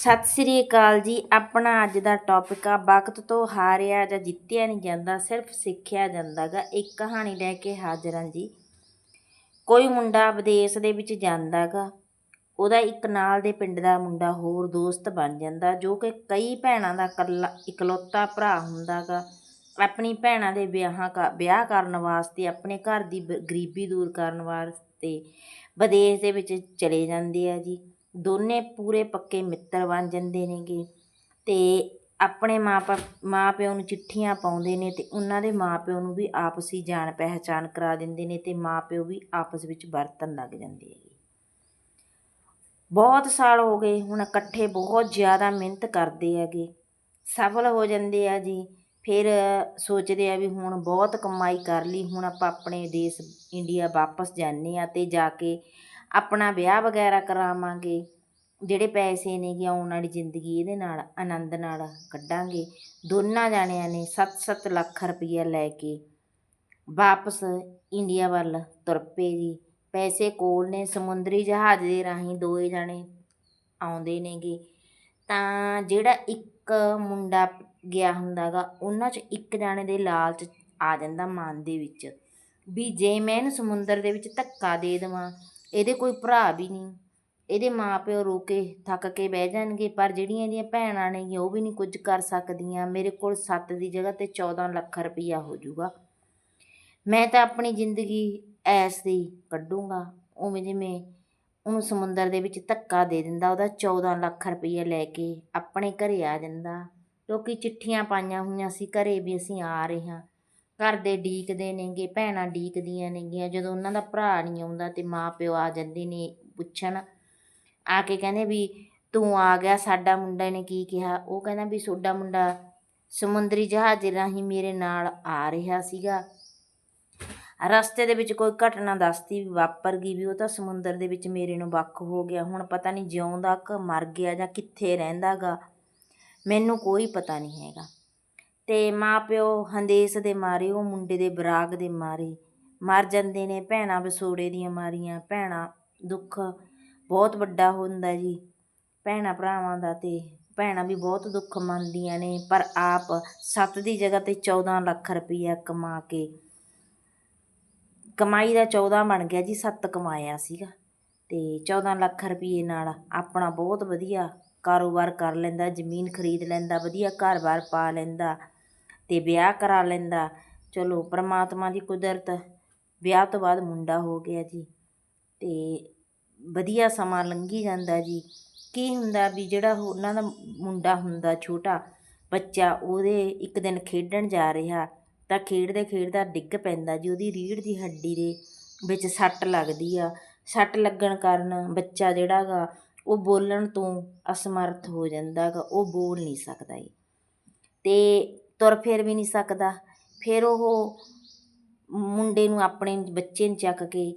ਸਤਿ ਸ੍ਰੀ ਅਕਾਲ ਜੀ। ਆਪਣਾ ਅੱਜ ਦਾ ਟੌਪਿਕ ਆ, ਵਕਤ ਤੋਂ ਹਾਰਿਆ ਜਾਂ ਜਿੱਤਿਆ ਨਹੀਂ ਜਾਂਦਾ, ਸਿਰਫ ਸਿੱਖਿਆ ਜਾਂਦਾਗਾ। ਇੱਕ ਕਹਾਣੀ ਲੈ ਕੇ ਹਾਜ਼ਰ ਹਾਂ ਜੀ। ਕੋਈ ਮੁੰਡਾ ਵਿਦੇਸ਼ ਦੇ ਵਿੱਚ ਜਾਂਦਾਗਾ, ਉਹਦਾ ਇੱਕ ਨਾਲ ਦੇ ਪਿੰਡ ਦਾ ਮੁੰਡਾ ਹੋਰ ਦੋਸਤ ਬਣ ਜਾਂਦਾ, ਜੋ ਕਿ ਕਈ ਭੈਣਾਂ ਦਾ ਇਕੱਲਾ, ਇਕਲੌਤਾ ਭਰਾ ਹੁੰਦਾਗਾ। ਆਪਣੀ ਭੈਣਾਂ ਦੇ ਵਿਆਹਾਂ ਕ, ਵਿਆਹ ਕਰਨ ਵਾਸਤੇ, ਆਪਣੇ ਘਰ ਦੀ ਬ- ਗਰੀਬੀ ਦੂਰ ਕਰਨ ਵਾਸਤੇ ਵਿਦੇਸ਼ ਦੇ ਵਿੱਚ ਚਲੇ ਜਾਂਦੇ ਆ ਜੀ। ਦੋਨੇ ਪੂਰੇ ਪੱਕੇ ਮਿੱਤਰ ਬਣ ਜਾਂਦੇ ਨੇਗੇ ਅਤੇ ਆਪਣੇ ਮਾਂ ਪ, ਮਾਂ ਪਿਓ ਨੂੰ ਚਿੱਠੀਆਂ ਪਾਉਂਦੇ ਨੇ ਅਤੇ ਉਹਨਾਂ ਦੇ ਮਾਂ ਪਿਓ ਨੂੰ ਵੀ ਆਪਸੀ ਜਾਣ ਪਹਿਚਾਣ ਕਰਾ ਦਿੰਦੇ ਨੇ ਅਤੇ ਮਾਂ ਪਿਓ ਵੀ ਆਪਸ ਵਿੱਚ ਵਰਤਣ ਲੱਗ ਜਾਂਦੇ ਹੈਗੇ। ਬਹੁਤ ਸਾਲ ਹੋ ਗਏ ਹੁਣ ਇਕੱਠੇ ਬਹੁਤ ਜ਼ਿਆਦਾ ਮਿਹਨਤ ਕਰਦੇ ਹੈਗੇ। ਸਫਲ ਹੋ ਜਾਂਦੇ ਆ ਜੀ। ਫਿਰ ਸੋਚਦੇ ਆ ਵੀ ਹੁਣ ਬਹੁਤ ਕਮਾਈ ਕਰ ਲਈ, ਹੁਣ ਆਪਾਂ ਆਪਣੇ ਦੇਸ਼, ਇੰਡੀਆ ਵਾਪਸ ਜਾਂਦੇ ਆ ਤੇ ਜਾ ਕੇ ਆਪਣਾ ਵਿਆਹ ਵਗੈਰਾ ਕਰਾਵਾਂਗੇ, ਜਿਹੜੇ ਪੈਸੇ ਨੇਗੇ ਆਉਣ ਵਾਲੀ ਜ਼ਿੰਦਗੀ ਇਹਦੇ ਨਾਲ, ਆਨੰਦ ਨਾਲ ਕੱਢਾਂਗੇ। ਦੋਨਾਂ ਜਾਣਿਆਂ ਨੇ 7-7 ਲੱਖ ਰੁਪਈਆ ਲੈ ਕੇ ਵਾਪਸ ਇੰਡੀਆ ਵੱਲ ਤੁਰ ਪਏ ਜੀ। ਪੈਸੇ ਕੋਲ ਨੇ, ਸਮੁੰਦਰੀ ਜਹਾਜ਼ ਦੇ ਰਾਹੀਂ ਦੋਏ ਜਾਣੇ ਆਉਂਦੇ ਨੇਗੇ। ਤਾਂ ਜਿਹੜਾ ਇੱਕ ਮੁੰਡਾ ਗਿਆ ਹੁੰਦਾਗਾ, ਉਹਨਾਂ 'ਚ ਇੱਕ ਜਾਣੇ ਦੇ ਲਾਲਚ ਆ ਜਾਂਦਾ ਮਨ ਦੇ ਵਿੱਚ, ਵੀ ਜੇ ਮੈਂ ਇਹਨੂੰ ਸਮੁੰਦਰ ਦੇ ਵਿੱਚ ਧੱਕਾ ਦੇ ਦੇਵਾਂ ਇਹਦੇ ਕੋਈ ਭਰਾ ਵੀ ਨਹੀਂ। ਇਹਦੇ ਮਾਪਿਓ ਰੋ ਕੇ ਥੱਕ ਕੇ ਬਹਿ ਜਾਣਗੇ, ਪਰ ਜਿਹੜੀਆਂ ਇਹਦੀਆਂ ਭੈਣਾਂ ਨੇਗੀਆਂ ਉਹ ਵੀ ਨਹੀਂ ਕੁਝ ਕਰ ਸਕਦੀਆਂ। ਮੇਰੇ ਕੋਲ 7 ਦੀ ਜਗ੍ਹਾ ਤੇ 14 ਲੱਖ ਰੁਪਈਆ ਹੋ ਜਾਊਗਾ। ਮੈਂ ਤਾਂ ਆਪਣੀ ਜ਼ਿੰਦਗੀ ਐਸ ਦੀ ਕੱਢੂੰਗਾ। ਉਵੇਂ ਜਿਵੇਂ ਉਹਨੂੰ ਸਮੁੰਦਰ ਦੇ ਵਿੱਚ ਧੱਕਾ ਦੇ ਦਿੰਦਾ, ਉਹਦਾ 14 ਲੱਖ ਰੁਪਈਆ ਲੈ ਕੇ ਆਪਣੇ ਘਰੇ ਆ ਜਾਂਦਾ। ਲੋਕੀ ਚਿੱਠੀਆਂ ਪਾਈਆਂ ਹੋਈਆਂ ਸੀ, ਘਰੇ ਵੀ ਅਸੀਂ ਆ ਰਹੇ ਹਾਂ। ਘਰ ਦੇ ਡੀਕਦੇ ਨੇਗੇ, ਭੈਣਾਂ ਡੀਕਦੀਆਂ ਨੇਗੀਆਂ, ਜਦੋਂ ਉਹਨਾਂ ਦਾ ਭਰਾ ਨਹੀਂ ਆਉਂਦਾ ਤੇ ਮਾਂ ਪਿਓ ਆ ਜਾਂਦੇ ਨੇ ਪੁੱਛਣ। ਆ ਕੇ ਕਹਿੰਦੇ ਵੀ ਤੂੰ ਆ ਗਿਆ, ਸਾਡਾ ਮੁੰਡਾ ਨੇ ਕੀ ਕਿਹਾ? ਉਹ ਕਹਿੰਦਾ ਵੀ ਤੁਹਾਡਾ ਮੁੰਡਾ ਸਮੁੰਦਰੀ ਜਹਾਜ਼ ਰਾਹੀਂ ਮੇਰੇ ਨਾਲ ਆ ਰਿਹਾ ਸੀਗਾ। ਰਸਤੇ ਦੇ ਵਿੱਚ ਕੋਈ ਘਟਨਾ ਦੱਸਤੀ ਵੀ ਵਾਪਰ ਗਈ ਵੀ ਉਹ ਤਾਂ ਸਮੁੰਦਰ ਦੇ ਵਿੱਚ ਮੇਰੇ ਨੂੰ ਵੱਖ ਹੋ ਗਿਆ। ਹੁਣ ਪਤਾ ਨਹੀਂ ਜਿਉਂਦਾ ਕਿ ਮਰ ਗਿਆ ਜਾਂ ਕਿੱਥੇ ਰਹਿੰਦਾਗਾ ਮੈਨੂੰ ਕੋਈ ਪਤਾ ਨਹੀਂ ਹੈਗਾ। ਅਤੇ ਮਾਂ ਪਿਓ ਹੰਦੇਸ ਦੇ ਮਾਰੇ, ਉਹ ਮੁੰਡੇ ਦੇ ਬਰਾਗ ਦੇ ਮਾਰੇ। ਮਰ ਜਾਂਦੇ ਨੇ ਭੈਣਾਂ ਵਿਛੋੜੇ ਦੀਆਂ ਮਾਰੀਆਂ। ਭੈਣਾਂ ਦੁੱਖ ਬਹੁਤ ਵੱਡਾ ਹੁੰਦਾ ਜੀ। ਭੈਣਾਂ ਭਰਾਵਾਂ ਦਾ ਅਤੇ ਭੈਣਾਂ ਵੀ ਬਹੁਤ ਦੁੱਖ ਮੰਨਦੀਆਂ ਨੇ, ਪਰ ਆਪ ਸੱਤ ਦੀ ਜਗ੍ਹਾ ਤੇ 14 ਲੱਖ ਰੁਪਈਆ ਕਮਾ ਕੇ ਕਮਾਈ ਦਾ 14 ਬਣ ਗਿਆ ਜੀ, ਸੱਤ ਕਮਾਇਆ ਸੀਗਾ। ਅਤੇ 14 ਲੱਖ ਰੁਪਈਏ ਨਾਲ ਆਪਣਾ ਬਹੁਤ ਵਧੀਆ ਕਾਰੋਬਾਰ ਕਰ ਲੈਂਦਾ, ਜ਼ਮੀਨ ਖਰੀਦ ਲੈਂਦਾ, ਵਧੀਆ ਘਰ-ਬਾਰ ਪਾ ਲੈਂਦਾ। ਤੇ ਵਿਆਹ ਕਰਾ ਲੈਂਦਾ। ਚਲੋ, ਪ੍ਰਮਾਤਮਾ ਦੀ ਕੁਦਰਤ। ਵਿਆਹ ਤੋਂ ਬਾਅਦ ਮੁੰਡਾ ਹੋ ਗਿਆ ਜੀ। ਤੇ ਵਧੀਆ ਸਮਾਂ ਲੰਘੀ ਜਾਂਦਾ ਜੀ। ਕੀ ਹੁੰਦਾ ਵੀ ਜਿਹੜਾ ਉਹਨਾਂ ਦਾ ਮੁੰਡਾ ਹੁੰਦਾ ਛੋਟਾ ਬੱਚਾ, ਉਹਦੇ ਇੱਕ ਦਿਨ ਖੇਡਣ ਜਾ ਰਿਹਾ ਤਾਂ ਖੇਡਦੇ ਖੇਡਦਾ ਡਿੱਗ ਪੈਂਦਾ ਜੀ। ਉਹਦੀ ਰੀੜ੍ਹ ਦੀ ਹੱਡੀ ਦੇ ਵਿੱਚ ਸੱਟ ਲੱਗਦੀ ਆ। ਸੱਟ ਲੱਗਣ ਕਾਰਨ ਬੱਚਾ ਜਿਹੜਾ ਗਾ, ਉਹ ਬੋਲਣ ਤੋਂ ਅਸਮਰਥ ਹੋ ਜਾਂਦਾ ਗਾ। ਉਹ ਬੋਲ ਨਹੀਂ ਸਕਦਾ ਜੀ। ਤੇ ਤੁਰ ਫਿਰ ਵੀ ਨਹੀਂ ਸਕਦਾ। ਫਿਰ ਉਹ ਮੁੰਡੇ ਨੂੰ ਆਪਣੇ ਬੱਚੇ ਨੂੰ ਚੱਕ ਕੇ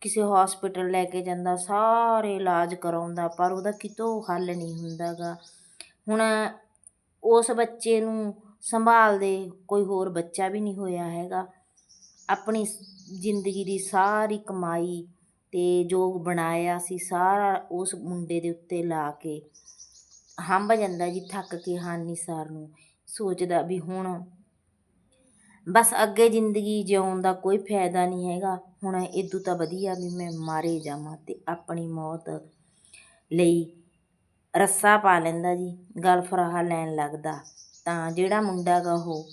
ਕਿਸੇ ਹੋਸਪਿਟਲ ਲੈ ਕੇ ਜਾਂਦਾ। ਸਾਰੇ ਇਲਾਜ ਕਰਾਉਂਦਾ, ਪਰ ਉਹਦਾ ਕਿਤੋਂ ਹੱਲ ਨਹੀਂ ਹੁੰਦਾ ਗਾ ਹੁਣ ਉਸ ਬੱਚੇ ਨੂੰ ਸੰਭਾਲਦੇ ਕੋਈ ਹੋਰ ਬੱਚਾ ਵੀ ਨਹੀਂ ਹੋਇਆ ਹੈਗਾ। ਆਪਣੀ ਜ਼ਿੰਦਗੀ ਦੀ ਸਾਰੀ ਕਮਾਈ ਤੇ ਜੋ ਬਣਾਇਆ ਸੀ, ਸਾਰਾ ਉਸ ਮੁੰਡੇ ਦੇ ਉੱਤੇ ਲਾ ਕੇ ਹੰਭ ਜਾਂਦਾ ਜੀ, ਥੱਕ ਕੇ ਹਾਨੀ ਸਾਰ ਨੂੰ। ਸੋਚਦਾ ਵੀ ਹੁਣ ਬਸ ਅੱਗੇ ਜ਼ਿੰਦਗੀ ਜਿਉਣ ਦਾ ਕੋਈ ਫਾਇਦਾ ਨਹੀਂ ਹੈਗਾ। ਹੁਣ ਇਦੋਂ ਤਾਂ ਵਧੀਆ ਵੀ ਮੈਂ ਮਾਰੇ ਜਾਵਾਂ ਤੇ ਆਪਣੀ ਮੌਤ ਲਈ ਰੱਸਾ ਪਾ ਲੈਂਦਾ ਜੀ, ਗਲ ਫਰਾਹਾ ਲੈਣ ਲੱਗਦਾ। ਤਾਂ ਜਿਹੜਾ ਮੁੰਡਾ ਗਾ ਉਹ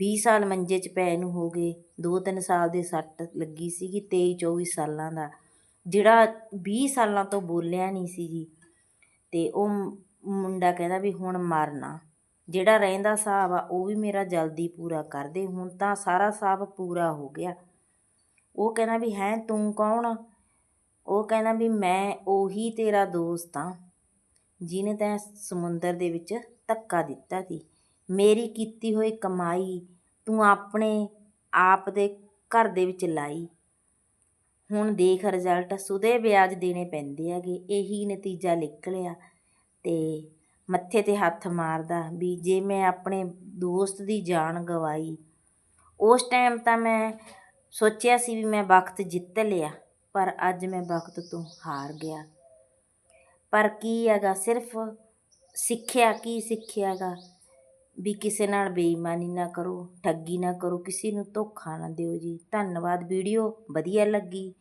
20 ਸਾਲ ਮੰਜੇ 'ਚ ਪੈ ਨੂੰ ਹੋ ਗਏ 2-3 ਸਾਲ ਦੇ ਸੱਟ ਲੱਗੀ ਸੀਗੀ 23-24 ਸਾਲਾਂ ਦਾ। ਜਿਹੜਾ 20 ਸਾਲਾਂ ਤੋਂ ਬੋਲਿਆ ਨਹੀਂ ਸੀ ਜੀ, ਤੇ ਉਹ ਮੁੰਡਾ ਕਹਿੰਦਾ ਵੀ ਹੁਣ ਮਰਨਾ। ਜਿਹੜਾ ਰਹਿੰਦਾ ਹਿਸਾਬ ਆ, ਉਹ ਵੀ ਮੇਰਾ ਜਲਦੀ ਪੂਰਾ ਕਰ ਦੇ ਹੁਣ ਤਾਂ ਸਾਰਾ ਹਿਸਾਬ ਪੂਰਾ ਹੋ ਗਿਆ। ਉਹ ਕਹਿੰਦਾ ਵੀ ਹੈ, ਤੂੰ ਕੌਣ ਆ? ਉਹ ਕਹਿੰਦਾ ਵੀ ਮੈਂ ਉਹੀ ਤੇਰਾ ਦੋਸਤ ਆ, ਜਿਹਨੇ ਤੈਂ ਸਮੁੰਦਰ ਦੇ ਵਿੱਚ ਧੱਕਾ ਦਿੱਤਾ ਸੀ। ਮੇਰੀ ਕੀਤੀ ਹੋਈ ਕਮਾਈ ਤੂੰ ਆਪਣੇ ਆਪ ਦੇ ਘਰ ਦੇ ਵਿੱਚ ਲਾਈ। ਹੁਣ ਦੇਖ ਰਿਜ਼ਲਟ ਸੁਦੇ ਵਿਆਜ ਦੇਣੇ ਪੈਂਦੇ ਹੈਗੇ, ਇਹੀ ਨਤੀਜਾ ਨਿਕਲਿਆ ਤੇ ਮੱਥੇ ਤੇ ਹੱਥ ਮਾਰਦਾ ਵੀ ਜੇ ਮੈਂ ਆਪਣੇ ਦੋਸਤ ਦੀ ਜਾਨ ਗਵਾਈ। ਉਸ ਟਾਈਮ ਤਾਂ ਮੈਂ ਸੋਚਿਆ ਸੀ ਵੀ ਮੈਂ ਵਕਤ ਜਿੱਤ ਲਿਆ, ਪਰ ਅੱਜ ਮੈਂ ਵਕਤ ਤੋਂ ਹਾਰ ਗਿਆ। ਪਰ ਕੀ ਹੈਗਾ, ਸਿਰਫ ਸਿੱਖਿਆ ਕੀ ਸਿੱਖਿਆ ਗਾ ਵੀ ਕਿਸੇ ਨਾਲ ਬੇਈਮਾਨੀ ਨਾ ਕਰੋ, ਠੱਗੀ ਨਾ ਕਰੋ, ਕਿਸੇ ਨੂੰ ਧੋਖਾ ਨਾ ਦਿਓ ਜੀ। ਧੰਨਵਾਦ, ਵੀਡੀਓ ਵਧੀਆ ਲੱਗੀ,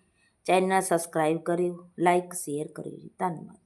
ਚੈਨਲ ਸਬਸਕ੍ਰਾਈਬ ਕਰਿਓ ਲਾਈਕ ਸ਼ੇਅਰ ਕਰਿਓ ਜੀ। ਧੰਨਵਾਦ।